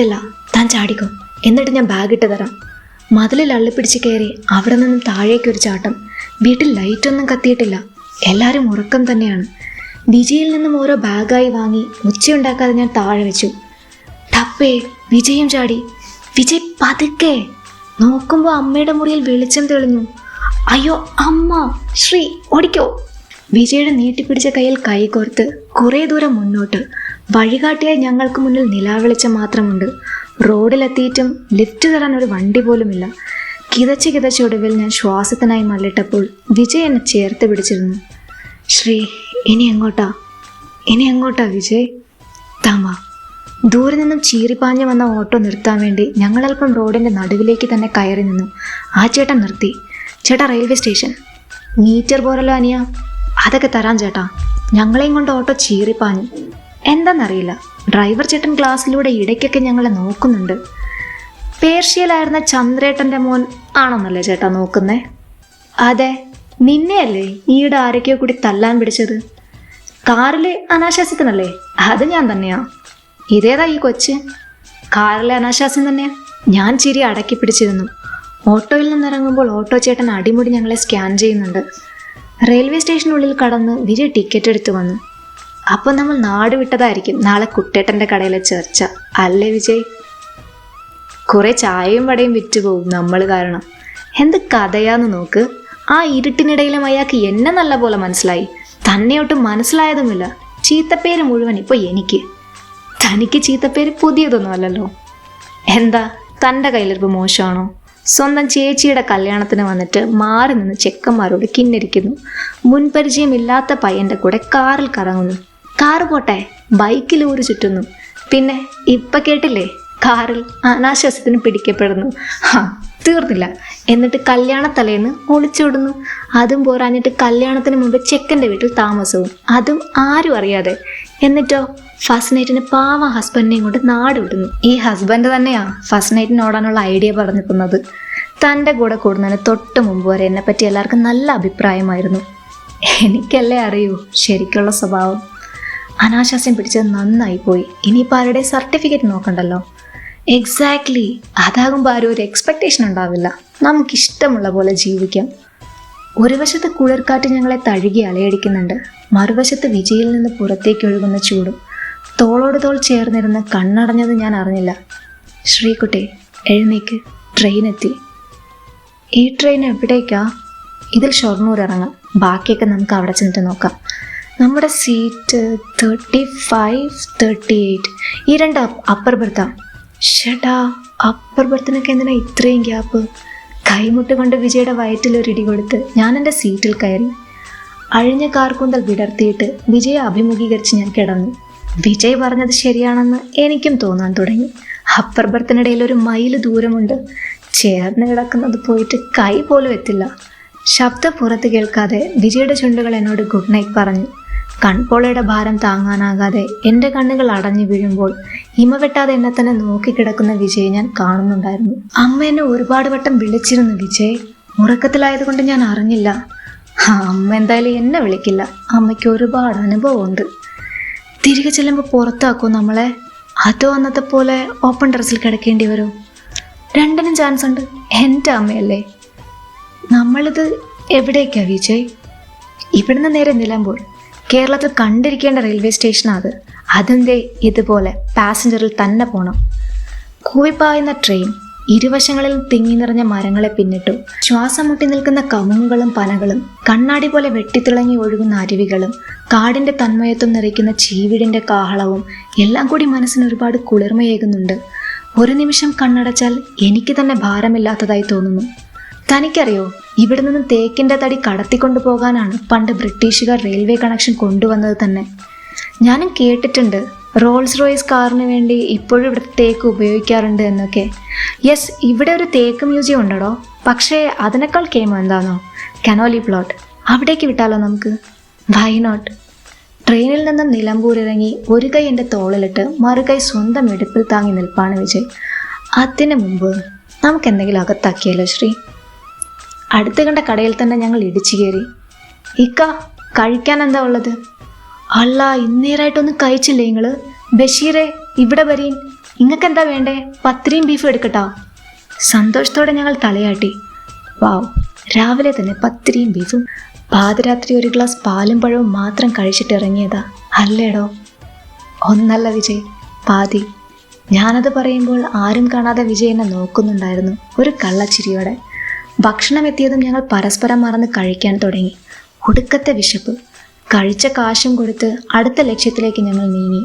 ആരും കണ്ടിട്ടില്ല താൻ ചാടിക്കോ. എന്നിട്ട് ഞാൻ ബാഗ് ഇട്ട് തരാം. മതിലിൽ അള്ളിപ്പിടിച്ച് കയറി അവിടെ നിന്നും താഴേക്ക് ഒരു ചാട്ടം. വീട്ടിൽ ലൈറ്റൊന്നും കത്തിയിട്ടില്ല. എല്ലാവരും ഉറക്കം തന്നെയാണ്. വിജയിൽ നിന്നും ഓരോ ബാഗായി വാങ്ങി ഉച്ചയുണ്ടാക്കാതെ ഞാൻ താഴെ വെച്ചു. ടപ്പേ വിജയും ചാടി. വിജയ് പതുക്കെ. നോക്കുമ്പോൾ അമ്മയുടെ മുറിയിൽ വെളിച്ചം തെളിഞ്ഞു. അയ്യോ അമ്മ ശ്രീ ഓടിക്കോ. വിജയുടെ നീട്ടിപ്പിടിച്ച കയ്യിൽ കൈ കോർത്ത് കുറേ ദൂരം മുന്നോട്ട്. വഴികാട്ടിയായി ഞങ്ങൾക്ക് മുന്നിൽ നിലാവെളിച്ചം മാത്രമുണ്ട്. റോഡിലെത്തിയിട്ടും ലിഫ്റ്റ് തരാൻ ഒരു വണ്ടി പോലുമില്ല. കിതച്ച് കിതച്ച ഒടുവിൽ ഞാൻ ശ്വാസത്തിനായി മല്ലിട്ടപ്പോൾ വിജയ് എന്നെ ചേർത്ത് പിടിച്ചിരുന്നു. ശ്രീ ഇനി എങ്ങോട്ടാ? ഇനി എങ്ങോട്ടാ വിജയ്? താമ. ദൂരെ നിന്നും ചീറിപ്പാഞ്ഞു വന്ന ഓട്ടോ നിർത്താൻ വേണ്ടി ഞങ്ങളൽപ്പം റോഡിന്റെ നടുവിലേക്ക് തന്നെ കയറി നിന്നു. ആ ചേട്ടൻ നിർത്തി. ചേട്ടാ റെയിൽവേ സ്റ്റേഷൻ. മീറ്റർ പോരല്ലോ അനിയ. അതൊക്കെ തരാം ചേട്ടാ. ഞങ്ങളെയും കൊണ്ട് ഓട്ടോ ചീറിപ്പാഞ്ഞു. എന്താണെന്നറിയില്ല ഡ്രൈവർ ചേട്ടൻ ക്ലാസ്സിലൂടെ ഇടയ്ക്കൊക്കെ ഞങ്ങളെ നോക്കുന്നുണ്ട്. പേർഷ്യയിലായിരുന്ന ചന്ദ്രേട്ടന്റെ മോൻ ആണെന്നല്ലേ ചേട്ടാ നോക്കുന്നേ? അതെ നിന്നെയല്ലേ ഈയിടെ ആരൊക്കെയോ കൂടി തല്ലാൻ പിടിച്ചത്? കാറിലെ അനാശാസ്യത്തിനല്ലേ? അത് ഞാൻ തന്നെയാ. ഇതേതാ ഈ കൊച്ച്? കാറിലെ അനാശാസ്യം തന്നെയാ. ഞാൻ ചിരി അടക്കി പിടിച്ചിരുന്നു. ഓട്ടോയിൽ നിന്നിറങ്ങുമ്പോൾ ഓട്ടോ ചേട്ടൻ അടിമുടി ഞങ്ങളെ സ്കാൻ ചെയ്യുന്നുണ്ട്. റെയിൽവേ സ്റ്റേഷനുള്ളിൽ കടന്ന് വിജയ് ടിക്കറ്റ് എടുത്തു വന്നു. അപ്പോൾ നമ്മൾ നാട് വിട്ടതായിരിക്കും. നാളെ കുട്ടേട്ടന്റെ കടയിലെ ചർച്ച. അല്ലേ വിജയ്? കുറെ ചായയും വടയും വിറ്റുപോകും നമ്മൾ കാരണം. എന്ത് കഥയാന്ന് നോക്ക്. ആ ഇരുട്ടിനിടയിലും അയാൾക്ക് എന്നെ നല്ല പോലെ മനസ്സിലായി. തന്നെ മനസ്സിലായതുമില്ല. ചീത്തപ്പേര് മുഴുവൻ ഇപ്പൊ എനിക്ക്. തനിക്ക് ചീത്തപ്പേര് പുതിയതൊന്നും അല്ലല്ലോ. എന്താ? തന്റെ കയ്യിലിരിപ്പ് മോശമാണോ? സ്വന്തം ചേച്ചിയുടെ കല്യാണത്തിന് വന്നിട്ട് മാറി നിന്ന് ചെക്കന്മാരോട് കിന്നിരിക്കുന്നു. മുൻപരിചയമില്ലാത്ത പയ്യന്റെ കൂടെ കാറിൽ കറങ്ങുന്നു. കാറ് പോട്ടെ. ബൈക്കിൽ ഊര് ചുറ്റുന്നു. പിന്നെ ഇപ്പൊ കേട്ടില്ലേ? കാറിൽ അനാശ്വാസത്തിന് പിടിക്കപ്പെടുന്നു. ഹാ തീർന്നില്ല. എന്നിട്ട് കല്യാണ തലേന്ന് ഒളിച്ചോടുന്നു അതും പോരാഞ്ഞിട്ട് കല്യാണത്തിന് മുമ്പ് ചെക്കന്റെ വീട്ടിൽ താമസവും. അതും ആരും അറിയാതെ. എന്നിട്ടോ ഫസ്റ്റ് നൈറ്റിന് പാവ ഹസ്ബൻഡിനെയും കൊണ്ട് നാട് വിടുന്നു. ഈ ഹസ്ബൻഡ് തന്നെയാ ഫസ്റ്റ് നൈറ്റിന് ഓടാനുള്ള ഐഡിയ പറഞ്ഞിരിക്കുന്നത്. തന്റെ കൂടെ കൂടുന്നതിന് തൊട്ട് മുമ്പ് വരെ എന്നെപ്പറ്റി എല്ലാവർക്കും നല്ല അഭിപ്രായമായിരുന്നു. എനിക്കല്ലേ അറിയൂ ശരിക്കുള്ള സ്വഭാവം. അനാശാസ്യം പിടിച്ചത് നന്നായി പോയി. ഇനിയിപ്പോൾ ആരുടെ സർട്ടിഫിക്കറ്റ് നോക്കണ്ടല്ലോ? എക്സാക്ട്ലി അതാകുമ്പോൾ ആരും ഒരു എക്സ്പെക്റ്റേഷൻ ഉണ്ടാവില്ല. നമുക്കിഷ്ടമുള്ള പോലെ ജീവിക്കാം. ഒരു വശത്ത് കുളിർക്കാറ്റ് ഞങ്ങളെ തഴുകി അലയടിക്കുന്നുണ്ട്. മറുവശത്ത് വിജയിൽ നിന്ന് പുറത്തേക്ക് ഒഴുകുന്ന ചൂടും. തോളോട് തോൾ ചേർന്നിരുന്ന് കണ്ണടഞ്ഞത് ഞാൻ അറിഞ്ഞില്ല. ശ്രീകുട്ടി എഴുന്നേക്ക്. ട്രെയിൻ എത്തി. ഈ ട്രെയിൻ എവിടേക്കാ? ഇതിൽ ഷൊർണൂർ ഇറങ്ങാം. ബാക്കിയൊക്കെ നമുക്ക് അവിടെ ചെന്നിട്ട് നോക്കാം. നമ്മുടെ seat thirty five thirty eight ഈ രണ്ട് അപ്പർ ബർത്താ ഷട്ടാ അപ്പർ ബർത്തിനൊക്കെ എന്തിനാ ഇത്രയും ഗ്യാപ്പ് കൈമുട്ട് കൊണ്ട് വിജയുടെ ഇടി കൊടുത്ത് ഞാൻ എന്റെ സീറ്റിൽ കയറി. അഴിഞ്ഞ കാർക്കൂന്തൽ വിടർത്തിയിട്ട് വിജയെ അഭിമുഖീകരിച്ച് ഞാൻ കിടന്നു. വിജയ് പറഞ്ഞത് ശരിയാണെന്ന് എനിക്കും തോന്നാൻ തുടങ്ങി. അപ്പർ ബർത്തിനിടയിൽ ഒരു മൈൽ ദൂരമുണ്ട്. ചേർന്ന് കിടക്കുന്നത് പോയിട്ട് കൈ പോലും എത്തില്ല. ശബ്ദം പുറത്ത് കേൾക്കാതെ വിജയുടെ ചുണ്ടുകൾ എന്നോട് ഗുഡ് നൈറ്റ് പറഞ്ഞു. കൺപോളയുടെ ഭാരം താങ്ങാനാകാതെ എന്റെ കണ്ണുകൾ അടഞ്ഞു വീഴുമ്പോൾ ഹിമവെട്ടാതെ എന്നെ തന്നെ നോക്കിക്കിടക്കുന്ന വിജയ് ഞാൻ കാണുന്നുണ്ടായിരുന്നു. അമ്മ എന്നെ ഒരുപാട് വട്ടം വിളിച്ചിരുന്നു വിജയ്. ഉറക്കത്തിലായതുകൊണ്ട് ഞാൻ അറിഞ്ഞില്ല. അമ്മ എന്തായാലും എന്നെ വിളിക്കില്ല. അമ്മയ്ക്ക് ഒരുപാട് അനുഭവമുണ്ട്. തിരികെ ചെല്ലുമ്പോൾ പുറത്താക്കൂ നമ്മളെ. അതോ അന്നത്തെ പോലെ ഓപ്പൺ ഡ്രസ്സിൽ കിടക്കേണ്ടി വരും. രണ്ടിനും ചാൻസ് ഉണ്ട്. എന്റെ അമ്മയല്ലേ. നമ്മളിത് എവിടേക്കാണ് വിജയ്? ഇവിടുന്ന് നേരെ നിലമ്പൂർ. കേരളത്തിൽ കണ്ടിരിക്കേണ്ട റെയിൽവേ സ്റ്റേഷനാണ് അത്. ഇതുപോലെ പാസഞ്ചറിൽ തന്നെ പോണം. കൂവിപ്പായുന്ന ട്രെയിൻ ഇരുവശങ്ങളിൽ തിങ്ങി നിറഞ്ഞ മരങ്ങളെ പിന്നിട്ടു ശ്വാസം മുട്ടി നിൽക്കുന്ന കമുങ്ങുകളും പനകളും കണ്ണാടി പോലെ വെട്ടിത്തിളങ്ങി ഒഴുകുന്ന അരുവികളും കാടിന്റെ തന്മയത്വം നിറയ്ക്കുന്ന ചീവിടിന്റെ കാഹളവും എല്ലാം കൂടി മനസ്സിന് ഒരുപാട് കുളിർമയേകുന്നുണ്ട്. ഒരു നിമിഷം കണ്ണടച്ചാൽ എനിക്ക് തന്നെ ഭാരമില്ലാത്തതായി തോന്നുന്നു. തനിക്കറിയോ ഇവിടെ നിന്ന് തേക്കിന്റെ തടി കടത്തിക്കൊണ്ടു പോകാനാണ് പണ്ട് ബ്രിട്ടീഷുകാർ റെയിൽവേ കണക്ഷൻ കൊണ്ടുവന്നത് തന്നെ. ഞാനും കേട്ടിട്ടുണ്ട് റോൾസ് റോയ്സ് കാറിന് വേണ്ടി ഇപ്പോഴും ഇവിടെ തേക്ക് ഉപയോഗിക്കാറുണ്ട് എന്നൊക്കെ. യെസ് ഇവിടെ ഒരു തേക്ക് മ്യൂസിയം ഉണ്ടോ പക്ഷേ അതിനേക്കാൾ കേമോ എന്താണോ കനോലി പ്ലോട്ട്. അവിടേക്ക് വിട്ടാലോ നമുക്ക്? വൈ നോട്ട് ട്രെയിനിൽ നിന്നും നിലമ്പൂർ ഇറങ്ങി ഒരു കൈ എന്റെ തോളിലിട്ട് മറുകൈ സ്വന്തം ഇടുപ്പിൽ താങ്ങി നിൽപ്പാണ് വിജയ്. അതിനു മുമ്പ് നമുക്ക് എന്തെങ്കിലും അകത്താക്കിയല്ലോ ശ്രീ? അടുത്ത് കണ്ട കടയിൽ തന്നെ ഞങ്ങൾ ഇടിച്ചു കയറി. ഇക്ക കഴിക്കാൻ എന്താ ഉള്ളത്? അല്ല ഇന്നേരായിട്ടൊന്നും കഴിച്ചില്ലേ നിങ്ങൾ ബഷീറെ ഇവിടെ വരീൻ. നിങ്ങൾക്ക് എന്താ വേണ്ടേ? പത്തിരിയും ബീഫും എടുക്കട്ടോ. സന്തോഷത്തോടെ ഞങ്ങൾ തലയാട്ടി. വാവ് രാവിലെ തന്നെ പത്തിരിയും ബീഫും പാതിരാത്രി ഒരു ഗ്ലാസ് പാലും പഴവും മാത്രം കഴിച്ചിട്ട് ഇറങ്ങിയതാ. അല്ലേടോ? ഒന്നല്ല വിജയ് പാതി. ഞാനത് പറയുമ്പോൾ ആരും കാണാതെ വിജയ് എന്നെ നോക്കുന്നുണ്ടായിരുന്നു. ഒരു കള്ളച്ചിരിയോടെ. ഭക്ഷണം എത്തിയതും ഞങ്ങൾ പരസ്പരം മറന്ന് കഴിക്കാൻ തുടങ്ങി. ഒടുക്കത്തെ വിശപ്പ്. കഴിച്ച കാശും കൊടുത്ത് അടുത്ത ലക്ഷ്യത്തിലേക്ക് ഞങ്ങൾ നീങ്ങി.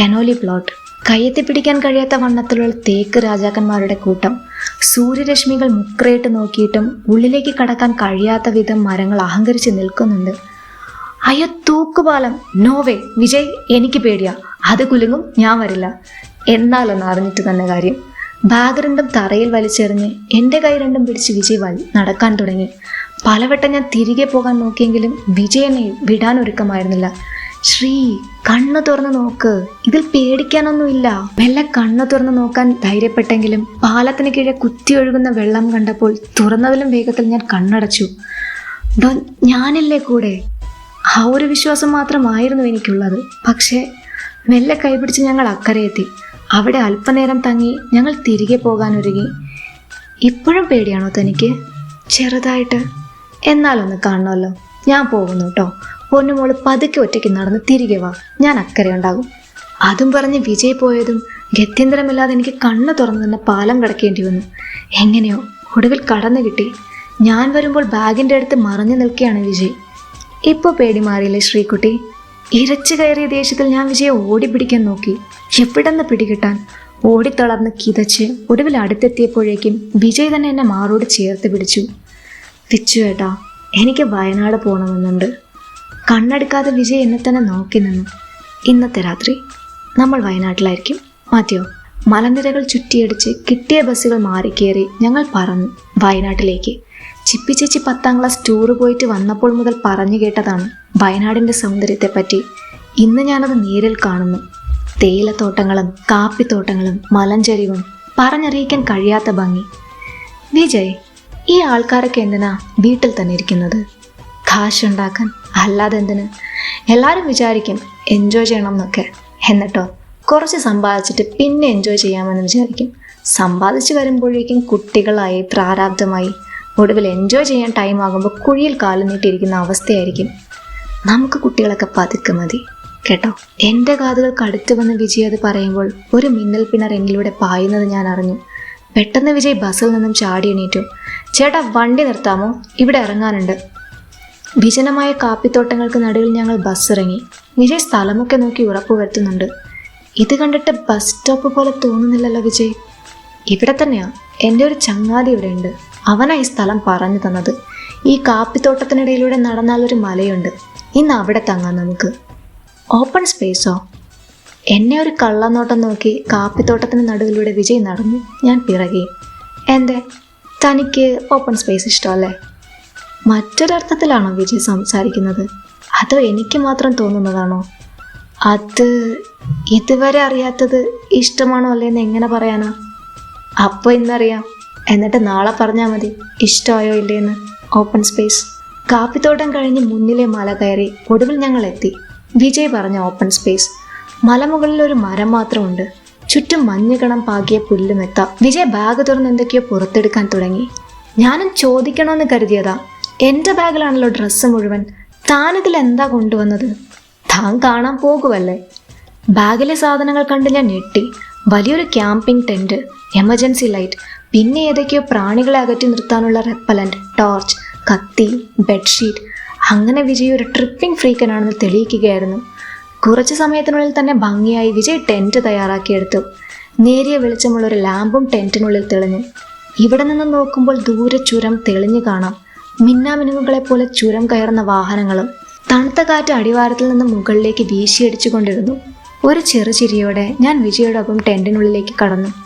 Conolly plot. കയ്യെത്തി പിടിക്കാൻ കഴിയാത്ത വണ്ണത്തിലുള്ള തേക്ക് രാജാക്കന്മാരുടെ കൂട്ടം. സൂര്യരശ്മികൾ മുക്രയിട്ട് നോക്കിയിട്ടും ഉള്ളിലേക്ക് കടക്കാൻ കഴിയാത്ത വിധം മരങ്ങൾ അഹങ്കരിച്ച് നിൽക്കുന്നുണ്ട്. അയ്യോ തൂക്കുപാലം. നോവേ വിജയ് എനിക്ക് പേടിയാ. അത് കുലുങ്ങും ഞാൻ വരില്ല. എന്നാലൊന്ന് അറിഞ്ഞിട്ട് തന്നെ കാര്യം. ബാഗ് രണ്ടും തറയിൽ വലിച്ചെറിഞ്ഞ് എന്റെ കൈ രണ്ടും പിടിച്ച് വിജയ് വലി നടക്കാൻ തുടങ്ങി. പലവട്ടം ഞാൻ തിരികെ പോകാൻ നോക്കിയെങ്കിലും വിജയനെ വിടാൻ ഒരുക്കമായിരുന്നില്ല. ശ്രീ കണ്ണു തുറന്നു നോക്ക്. ഇതിൽ പേടിക്കാനൊന്നുമില്ല. മെല്ലെ കണ്ണു തുറന്നു നോക്കാൻ ധൈര്യപ്പെട്ടെങ്കിലും പാലത്തിന് കീഴെ കുത്തി ഒഴുകുന്ന വെള്ളം കണ്ടപ്പോൾ തുറന്നതിലും വേഗത്തിൽ ഞാൻ കണ്ണടച്ചു. ഞാനില്ലേ കൂടെ? ആ ഒരു വിശ്വാസം മാത്രമായിരുന്നു എനിക്കുള്ളത്. പക്ഷേ മെല്ലെ കൈപിടിച്ച് ഞങ്ങൾ അക്കരെ എത്തി. അവിടെ അല്പനേരം തങ്ങി ഞങ്ങൾ തിരികെ പോകാനൊരുങ്ങി. ഇപ്പോഴും പേടിയാണോ തനിക്ക്? ചെറുതായിട്ട്. എന്നാലൊന്ന് കാണണമല്ലോ. ഞാൻ പോകുന്നു കേട്ടോ. പൊന്നുമോൾ പതുക്കെ ഒറ്റയ്ക്ക് നടന്ന് തിരികെ വാ. ഞാൻ അക്കരെ ഉണ്ടാകും. അതും പറഞ്ഞ് വിജയ് പോയതും ഗത്യന്തരമില്ലാതെ എനിക്ക് കണ്ണ് തുറന്നു തന്നെ പാലം കിടക്കേണ്ടി വന്നു. എങ്ങനെയോ ഒടുവിൽ കടന്നു കിട്ടി. ഞാൻ വരുമ്പോൾ ബാഗിന്റെ അടുത്ത് മറഞ്ഞു നിൽക്കുകയാണ് വിജയ്. ഇപ്പോൾ പേടി മാറിയില്ലേ ശ്രീകുട്ടി? ഇരച്ചു കയറിയ ദേഷ്യത്തിൽ ഞാൻ വിജയെ ഓടിപ്പിടിക്കാൻ നോക്കി. എവിടെന്ന് പിടികിട്ടാൻ? ഓടിത്തളർന്ന് കിതച്ച് ഒടുവിൽ അടുത്തെത്തിയപ്പോഴേക്കും വിജയ് തന്നെ എന്നെ മാറോട് ചേർത്ത് പിടിച്ചു. വിച്ചു ഏട്ടാ എനിക്ക് വയനാട് പോകണമെന്നുണ്ട് കണ്ണെടുക്കാതെ വിജയ് എന്നെ തന്നെ നോക്കി നിന്നു. ഇന്നത്തെ രാത്രി നമ്മൾ വയനാട്ടിലായിരിക്കും. മാത്യോ? മലനിരകൾ ചുറ്റിയടിച്ച് കിട്ടിയ ബസ്സുകൾ മാറിക്കേറി ഞങ്ങൾ പറന്നു വയനാട്ടിലേക്ക്. ചിപ്പി പത്താം ക്ലാസ് ടൂറ് പോയിട്ട് വന്നപ്പോൾ മുതൽ പറഞ്ഞു കേട്ടതാണ്. വയനാടിന്റെ സൗന്ദര്യത്തെപ്പറ്റി ഇന്ന് ഞാനത് നേരിൽ കാണുന്നു. തേയിലത്തോട്ടങ്ങളും കാപ്പിത്തോട്ടങ്ങളും മലഞ്ചരിവും പറഞ്ഞറിയിക്കാൻ കഴിയാത്ത ഭംഗി. വിജയ് ഈ ആൾക്കാരൊക്കെ എന്തിനാ വീട്ടിൽ തന്നെ ഇരിക്കുന്നത്? കാശുണ്ടാക്കാൻ അല്ലാതെ എന്തിന്? എല്ലാവരും വിചാരിക്കും എൻജോയ് ചെയ്യണം എന്നൊക്കെ. എന്നിട്ടോ കുറച്ച് സമ്പാദിച്ചിട്ട് പിന്നെ എൻജോയ് ചെയ്യാമെന്ന് വിചാരിക്കും. സമ്പാദിച്ച് വരുമ്പോഴേക്കും കുട്ടികളായി പ്രാരാബ്ധമായി ഒടുവിൽ എൻജോയ് ചെയ്യാൻ ടൈം ആകുമ്പോൾ കുഴിയിൽ കാലു നീട്ടിയിരിക്കുന്ന അവസ്ഥയായിരിക്കും. നമുക്ക് കുട്ടികളൊക്കെ പതുക്കെ മതി. കേട്ടോ? എന്റെ കാതുകൾക്ക് അടുത്ത് വന്ന് വിജയ് അത് പറയുമ്പോൾ ഒരു മിന്നൽ പിണർ എന്നിലൂടെ പായുന്നത് ഞാൻ അറിഞ്ഞു. പെട്ടെന്ന് വിജയ് ബസ്സിൽ നിന്നും ചാടി എണീറ്റു. ചേട്ടാ വണ്ടി നിർത്താമോ? ഇവിടെ ഇറങ്ങാനുണ്ട്. വിജനമായ കാപ്പിത്തോട്ടങ്ങൾക്ക് നടുവിൽ ഞങ്ങൾ ബസ് ഇറങ്ങി. വിജയ് സ്ഥലമൊക്കെ നോക്കി ഉറപ്പുവരുത്തുന്നുണ്ട് ഇത് കണ്ടിട്ട് ബസ് സ്റ്റോപ്പ് പോലെ തോന്നുന്നില്ലല്ലോ വിജയ്. ഇവിടെ തന്നെയാ. എന്റെ ഒരു ചങ്ങാതി ഇവിടെയുണ്ട്. ഈ സ്ഥലം പറഞ്ഞു തന്നത്. ഈ കാപ്പിത്തോട്ടത്തിനിടയിലൂടെ നടന്നാൽ ഒരു മലയുണ്ട്. ഇന്ന് അവിടെ തങ്ങാം നമുക്ക്. ഓപ്പൺ സ്പേസോ എന്നെ ഒരു കള്ളനോട്ടം നോക്കി കാപ്പിത്തോട്ടത്തിന് നടുവിലൂടെ വിജയ് നടന്നു. ഞാൻ പിറകെ. എന്തേ? തനിക്ക് ഓപ്പൺ സ്പേസ് ഇഷ്ടമല്ലേ? മറ്റൊരർത്ഥത്തിലാണോ വിജയ് സംസാരിക്കുന്നത്? അതോ എനിക്ക് മാത്രം തോന്നുന്നതാണോ? അത് ഇതുവരെ അറിയാത്തത് ഇഷ്ടമാണോ അല്ലേന്ന് എങ്ങനെ പറയാനാ? അപ്പോൾ ഇന്നറിയാം. എന്നിട്ട് നാളെ പറഞ്ഞാൽ മതി. ഇഷ്ടമായോ ഇല്ലേന്ന്. ഓപ്പൺ സ്പേസ് കാപ്പിത്തോട്ടം കഴിഞ്ഞ് മുന്നിലെ മല കയറി ഒടുവിൽ ഞങ്ങൾ എത്തി. വിജയ് പറഞ്ഞ ഓപ്പൺ സ്പേസ് മലമുകളിൽ ഒരു മരം മാത്രമുണ്ട്. ചുറ്റും മഞ്ഞുകണം പാകിയ പുല്ലുമെത്ത. വിജയ് ബാഗ് തുറന്ന് എന്തൊക്കെയോ പുറത്തെടുക്കാൻ തുടങ്ങി. ഞാനും ചോദിക്കണമെന്ന് കരുതിയതാ. എന്റെ ബാഗിലാണല്ലോ ഡ്രസ്സ് മുഴുവൻ. താനിതിൽ എന്താ കൊണ്ടുവന്നത്? താൻ കാണാൻ പോകുമല്ലേ ബാഗിലെ സാധനങ്ങൾ കണ്ട് ഞാൻ ഞെട്ടി. വലിയൊരു ക്യാമ്പിംഗ് ടെന്റ് എമർജൻസി ലൈറ്റ് പിന്നെ ഏതൊക്കെയോ പ്രാണികളെ അകറ്റി നിർത്താനുള്ള റെപ്പലന്റ് ടോർച്ച് കത്തി ബെഡ്ഷീറ്റ്. അങ്ങനെ വിജയ് ഒരു ട്രിപ്പിംഗ് ഫ്രീക്കനാണെന്ന് തെളിയിക്കുകയായിരുന്നു. കുറച്ച് സമയത്തിനുള്ളിൽ തന്നെ ഭംഗിയായി വിജയ് ടെന്റ് തയ്യാറാക്കിയെടുത്തു. നേരിയ വെളിച്ചമുള്ള ഒരു ലാമ്പും ടെന്റിനുള്ളിൽ തെളിഞ്ഞു. ഇവിടെ നിന്ന് നോക്കുമ്പോൾ ദൂരെ ചുരം തെളിഞ്ഞു കാണാം. മിന്നാമിനുങ്ങുകളെ പോലെ ചുരം കയറുന്ന വാഹനങ്ങളും. തണുത്ത കാറ്റ് അടിവാരത്തിൽ നിന്ന് മുകളിലേക്ക് വീശിയടിച്ചുകൊണ്ടിരുന്നു. ഒരു ചെറുചിരിയോടെ ഞാൻ വിജയോടൊപ്പം ടെന്റിനുള്ളിലേക്ക് കടന്നു.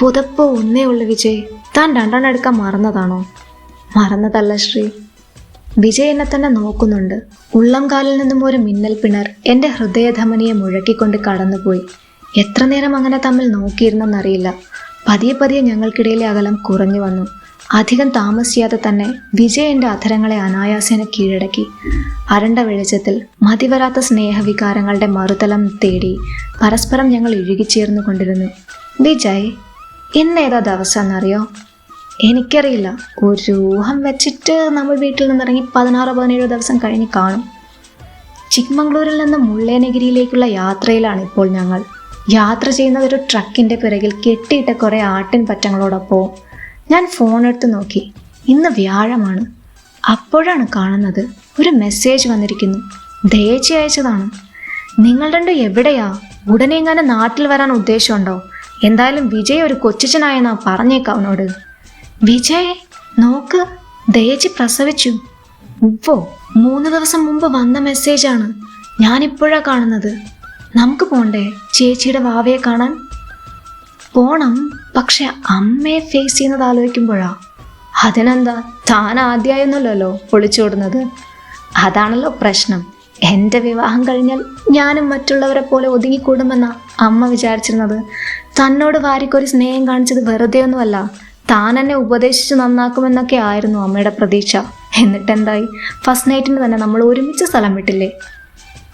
പുതപ്പ് ഒന്നേ ഉള്ളു വിജയ്. താൻ രണ്ടെണ്ണം എടുക്കാൻ മറന്നതാണോ? മറന്നതല്ല ശ്രീ. വിജയ് എന്നെ തന്നെ നോക്കുന്നുണ്ട്. ഉള്ളം കാലിൽ നിന്നും ഒരു മിന്നൽ പിണർ എന്റെ ഹൃദയധമനിയെ മുഴക്കിക്കൊണ്ട് കടന്നുപോയി. എത്ര നേരം അങ്ങനെ തമ്മിൽ നോക്കിയിരുന്നെന്നറിയില്ല. പതിയെ പതിയെ ഞങ്ങൾക്കിടയിലെ അകലം കുറഞ്ഞു വന്നു. അധികം താമസിയാതെ തന്നെ വിജയ് എന്റെ അധരങ്ങളെ അനായാസേന കീഴടക്കി. അരണ്ട വെളിച്ചത്തിൽ മതിവരാത്ത സ്നേഹവികാരങ്ങളുടെ മറുതലം തേടി പരസ്പരം ഞങ്ങൾ ഇഴുകിച്ചേർന്നു കൊണ്ടിരുന്നു വിജയ് ഇന്നേതാ ദിവസം എന്നറിയോ എനിക്കറിയില്ല. ഒരു ഊഹം വെച്ചിട്ട് നമ്മൾ വീട്ടിൽ നിന്നിറങ്ങി പതിനാറോ പതിനേഴോ ദിവസം കഴിഞ്ഞ് കാണും. ചിക്മംഗ്ലൂരിൽ നിന്ന് മുള്ളേനഗിരിയിലേക്കുള്ള യാത്രയിലാണ് ഇപ്പോൾ ഞങ്ങൾ. യാത്ര ചെയ്യുന്നത് ഒരു ട്രക്കിന്റെ പിറകിൽ കെട്ടിയിട്ട കുറേ ആട്ടിൻ പറ്റങ്ങളോടൊപ്പവും ഞാൻ ഫോൺ എടുത്ത് നോക്കി. ഇന്ന് വ്യാഴമാണ്. അപ്പോഴാണ് കാണുന്നത് ഒരു മെസ്സേജ് വന്നിരിക്കുന്നു. ദയച്ചി അയച്ചതാണ്. നിങ്ങൾ രണ്ടും എവിടെയാ? ഉടനെ എങ്ങനെ നാട്ടിൽ വരാൻ ഉദ്ദേശമുണ്ടോ? എന്തായാലും വിജയ് ഒരു കൊച്ചിച്ചനായെന്നാ പറഞ്ഞേക്കാം അവനോട്. വിജയ് നോക്ക് ദേജി പ്രസവിച്ചു. ഉപ്പോ മൂന്ന് ദിവസം മുമ്പ് വന്ന മെസ്സേജാണ്. ഞാനിപ്പോഴാ കാണുന്നത്. നമുക്ക് പോണ്ടേ ചേച്ചിയുടെ വാവയെ കാണാൻ? പോണം പക്ഷെ അമ്മയെ ഫേസ് ചെയ്യുന്നത് ആലോചിക്കുമ്പോഴാ. അതിനെന്താ താൻ ആദ്യമായൊന്നുമല്ലല്ലോ ഒളിച്ചോടുന്നത് അതാണല്ലോ പ്രശ്നം. എന്റെ വിവാഹം കഴിഞ്ഞാൽ ഞാനും മറ്റുള്ളവരെ പോലെ ഒതുങ്ങിക്കൂടുമെന്നാ അമ്മ വിചാരിച്ചിരുന്നത്. തന്നോട് വാരിക്കൊരു സ്നേഹം കാണിച്ചത് വെറുതെ ഒന്നുമല്ല. താൻ എന്നെ ഉപദേശിച്ച് നന്നാക്കുമെന്നൊക്കെ ആയിരുന്നു അമ്മയുടെ പ്രതീക്ഷ. എന്നിട്ടെന്തായി? ഫസ്റ്റ് നൈറ്റിന് തന്നെ നമ്മൾ ഒരുമിച്ച് സ്ഥലം വിട്ടില്ലേ?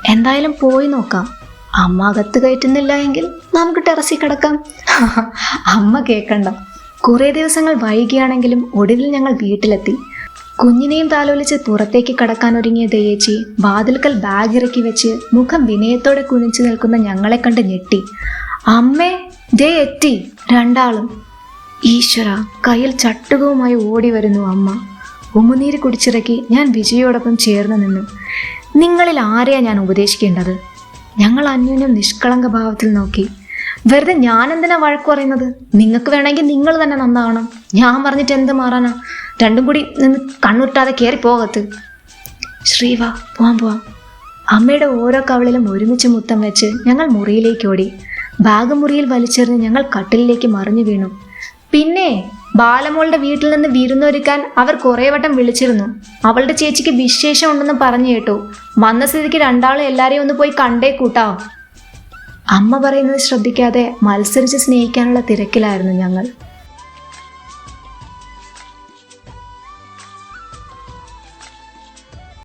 എന്തായാലും പോയി നോക്കാം. അമ്മ അകത്ത് കയറ്റുന്നില്ല എങ്കിൽ നമുക്ക് ടെറസിൽ കിടക്കാം. അമ്മ കേൾക്കണ്ട കുറേ ദിവസങ്ങൾ വൈകിയാണെങ്കിലും ഒടുവിൽ ഞങ്ങൾ വീട്ടിലെത്തി. കുഞ്ഞിനെയും താലോലിച്ച് പുറത്തേക്ക് കടക്കാൻ ഒരുങ്ങിയ ദയേച്ചി വാതിൽക്കൽ ബാഗ് ഇറക്കി വെച്ച് മുഖം വിനയത്തോടെ കുനിച്ചു നിൽക്കുന്ന ഞങ്ങളെ കണ്ട് ഞെട്ടി. അമ്മേ ദേ എത്തി. രണ്ടാളും. ഈശ്വര കയ്യിൽ ചട്ടുകവുമായി ഓടി വരുന്നു അമ്മ. ഉമ്മുനീര് കുടിച്ചിറക്കി ഞാൻ വിജയോടൊപ്പം ചേർന്ന് നിന്നു. നിങ്ങളിൽ ആരെയാ ഞാൻ ഉപദേശിക്കേണ്ടത്? ഞങ്ങൾ അന്യോന്യം നിഷ്കളങ്ക ഭാവത്തിൽ നോക്കി. വെറുതെ ഞാൻ എന്തിനാ വഴക്ക് പറയുന്നത്? നിങ്ങൾക്ക് വേണമെങ്കിൽ നിങ്ങൾ തന്നെ നന്നാവണം. ഞാൻ പറഞ്ഞിട്ട് എന്ത് മാറാനാ? രണ്ടും കൂടി നിന്ന് കണ്ണുറ്റാതെ കയറി പോകത്ത്. ശ്രീവ പോവാം പോവാം. അമ്മയുടെ ഓരോ കവളിലും ഒരുമിച്ച് മുത്തം വെച്ച് ഞങ്ങൾ മുറിയിലേക്ക് ഓടി. ബാഗ് മുറിയിൽ വലിച്ചെറിഞ്ഞ് ഞങ്ങൾ കട്ടിലിലേക്ക് മറിഞ്ഞു വീണു. പിന്നെ ബാലമോളുടെ വീട്ടിൽ നിന്ന് വിരുന്നൊരുക്കാൻ അവർ കുറേ വട്ടം വിളിച്ചിരുന്നു. അവളുടെ ചേച്ചിക്ക് വിശേഷം ഉണ്ടെന്ന് പറഞ്ഞു കേട്ടു. വന്ന സ്ഥിതിക്ക് രണ്ടാളും എല്ലാരെയും ഒന്ന് പോയി കണ്ടേ കൂട്ടാം. അമ്മ പറയുന്നത് ശ്രദ്ധിക്കാതെ മത്സരിച്ച് സ്നേഹിക്കാനുള്ള തിരക്കിലായിരുന്നു ഞങ്ങൾ.